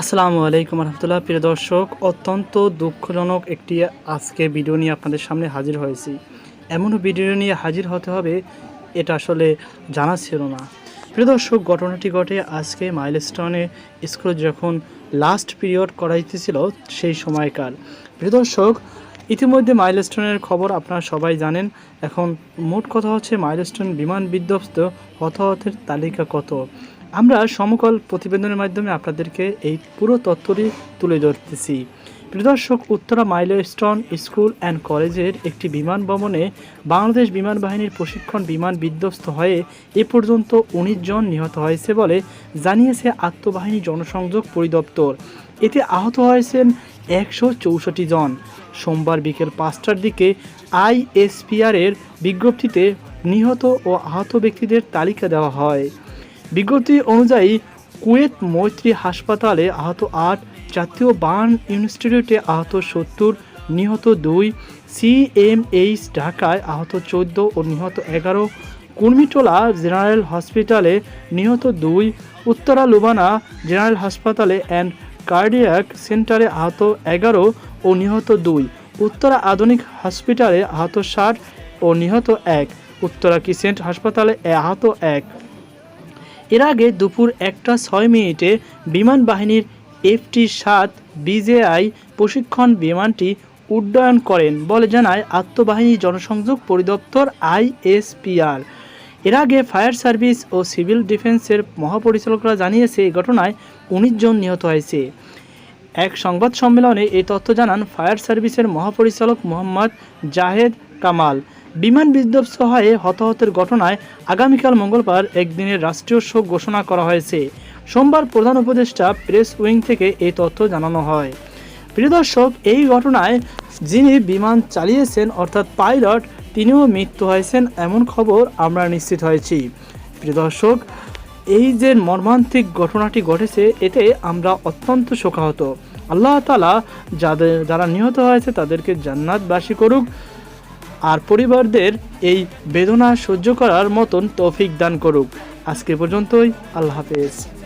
আসসালামু আলাইকুম রহমতুল্লাহ। প্রিয় দর্শক, অত্যন্ত দুঃখজনক একটি আজকে ভিডিও নিয়ে আপনাদের সামনে হাজির হয়েছি। এমনও ভিডিও নিয়ে হাজির হতে হবে, এটা আসলে জানা ছিল না। প্রিয় দর্শক, ঘটনাটি ঘটে আজকে মাইলস্টোনে স্কুল যখন লাস্ট পিরিয়ড করাইতেছিল সেই সময়কার প্রিয় দর্শক, ইতিমধ্যে মাইলস্টোনের খবর আপনারা সবাই জানেন। এখন মোট কথা হচ্ছে মাইলস্টোন বিমান বিধ্বস্ত হতাহতের তালিকা কত? আমরা সমকল প্রতিবেদনের মাধ্যমে আপনাদেরকে এই পুরো তথ্যটি তুলে ধরতেছি। প্রিয় দর্শক, উত্তরা মাইলস্টোন স্কুল অ্যান্ড কলেজের একটি বিমান ভবনে বাংলাদেশ বিমান বাহিনীর প্রশিক্ষণ বিমান বিধ্বস্ত হয়ে এ পর্যন্ত উনিশ জন নিহত হয়েছে বলে জানিয়েছে আত্মবাহিনী জনসংযোগ পরিদপ্তর। এতে আহত হয়েছেন একশো চৌষট্টি জন। সোমবার বিকেল পাঁচটার দিকে আইএসপিআরের বিজ্ঞপ্তিতে নিহত ও আহত ব্যক্তিদের তালিকা দেওয়া হয়। বিজ্ঞপ্তি অনুযায়ী কুয়েত মৈত্রী হাসপাতালে আহত আট, জাতীয় বার্ন ইনস্টিটিউটে আহত সত্তর, নিহত দুই সিএমএইচ ঢাকায় আহত চোদ্দ ও নিহত এগারো, কুর্মিটোলা জেনারেল হসপিটালে নিহত দুই, উত্তরা লুবানা জেনারেল হাসপাতালে অ্যান্ড কার্ডিয়াক সেন্টারে আহত এগারো ও নিহত দুই, উত্তরা আধুনিক হসপিটালে আহত ষাট ও নিহত এক, উত্তরা কিসেন্ট হাসপাতালে আহত এক। এর আগে দুপুর একটা ছয় মিনিটে বিমান বাহিনীর এফটি সাত বিজেআই প্রশিক্ষণ বিমানটি উড্ডয়ন করেন বলে জানায় আত্মবাহিনী জনসংযোগ পরিদপ্তর আইএসপিআর। এর আগে ফায়ার সার্ভিস ও সিভিল ডিফেন্সের মহাপরিচালকরা জানিয়েছে এই ঘটনায় উনিশ জন নিহত হয়েছে। এক সংবাদ সম্মেলনে এই তথ্য জানান ফায়ার সার্ভিসের মহাপরিচালক মোহাম্মদ জাহেদ কামাল। বিমান বিধ্বস্ত হয়ে হতাহতের ঘটনায় আগামীকাল মঙ্গলবার একদিনের রাষ্ট্রীয় শোক ঘোষণা করা হয়েছে। সোমবার প্রধান উপদেষ্টা প্রেস উইং থেকে এই তথ্য জানানো হয়। প্রিয় দর্শক, এই ঘটনায় যিনি বিমান চালিয়েছেন, অর্থাৎ পাইলট, তিনিও মৃত্যু হয়েছেন এমন খবর আমরা নিশ্চিত হয়েছি। প্রিয় দর্শক, এই যে মর্মান্তিক ঘটনাটি ঘটেছে, এতে আমরা অত্যন্ত শোকাহত। আল্লাহ তালা যাদের যারা নিহত হয়েছে, তাদেরকে জান্নাতবাসী করুক। আর পরিবারদের এই বেদনা সহ্য করার মতন তৌফিক দান করুক। আজকে পর্যন্তই আল্লাহ হাফেজ।